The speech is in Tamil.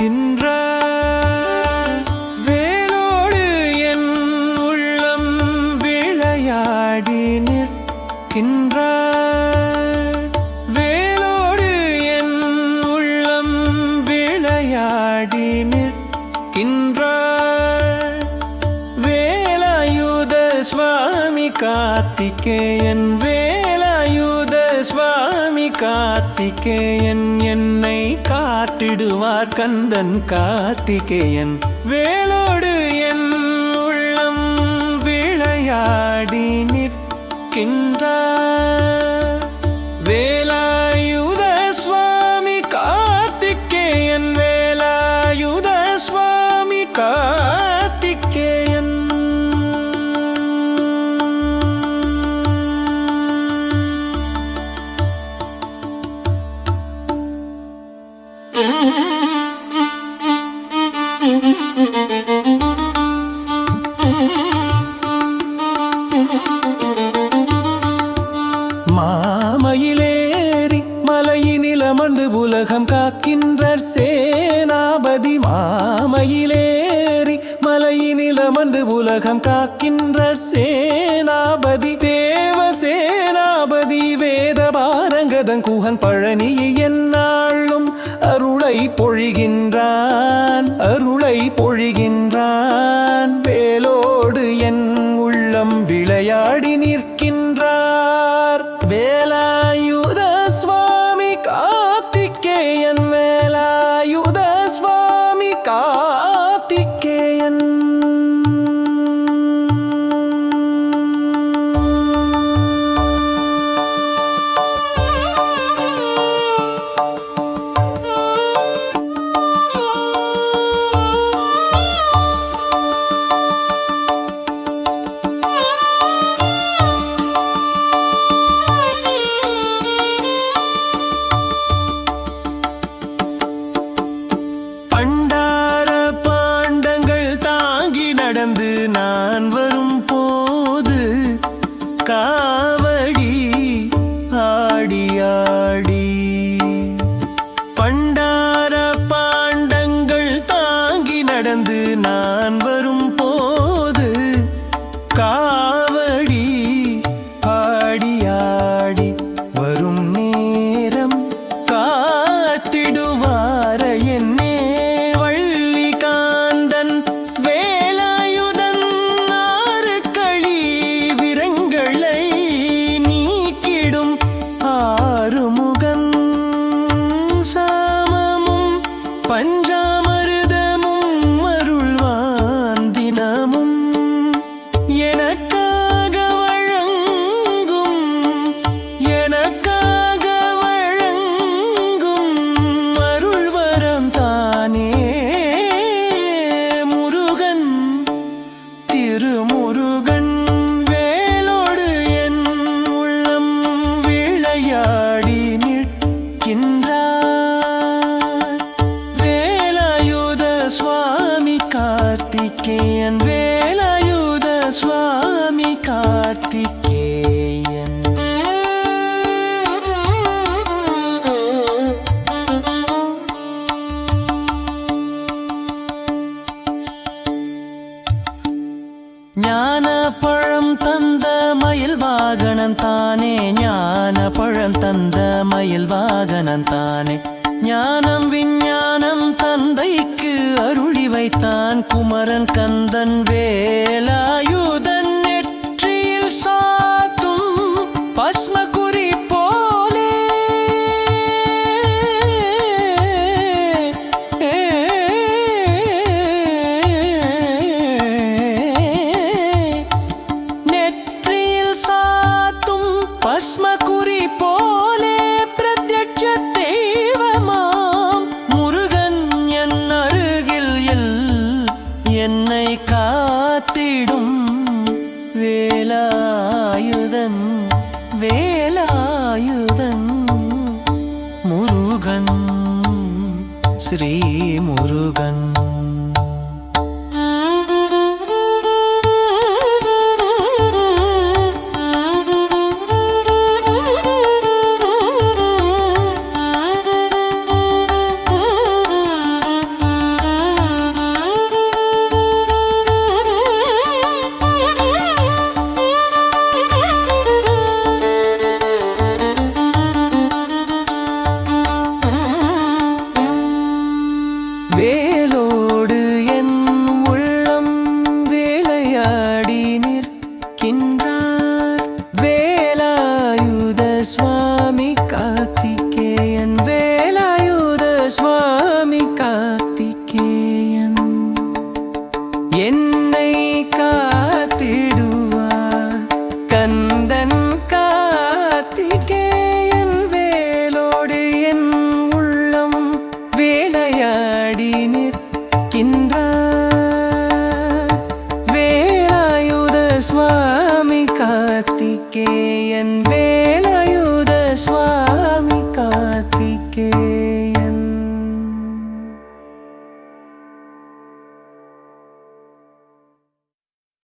இருக்கின்ற வேலோடு என் உள்ளம் விளையாடி நிற்கின்ற வேலோடு என் உள்ளம் விளையாடி நிற்கின்ற வேலாயுத சுவாமி காத்திக்கே என் வேலாயுத சுவாமி காத்திக்கேயன் என்னை கா காட்டிடுவார் கந்தன் கார்த்திகேயன். வேலோடு என் உள்ளம் விளையாடி நிற்கின்றார். மாமயிலேறி மலையினில் அமர்ந்து உலகம் காக்கின்ற சேனாபதி. மாமயிலேறி மலையினில் அமர்ந்து உலகம் காக்கின்ற சேனாபதி. தேவ சேனாபதி வேத பாரங்கதன் குகன் பழனி என்னாளும் அருளை பொழிகின்றான் அருளை பொழிகின்றான். வேலோடு என் உள்ளம் விளையாடி நிற்கின்றான். வேலாயுத நான் வரும் போது கா வாயில் மயில் வாகனன் தானே. ஞானம் விஞ்ஞானம் தந்தைக்கு அருளி வைத்தான் குமரன் கந்தன் வேலாயுதன் ശ്രീ മുരുകൻ. சுவாமி கார்த்திகேயன் வே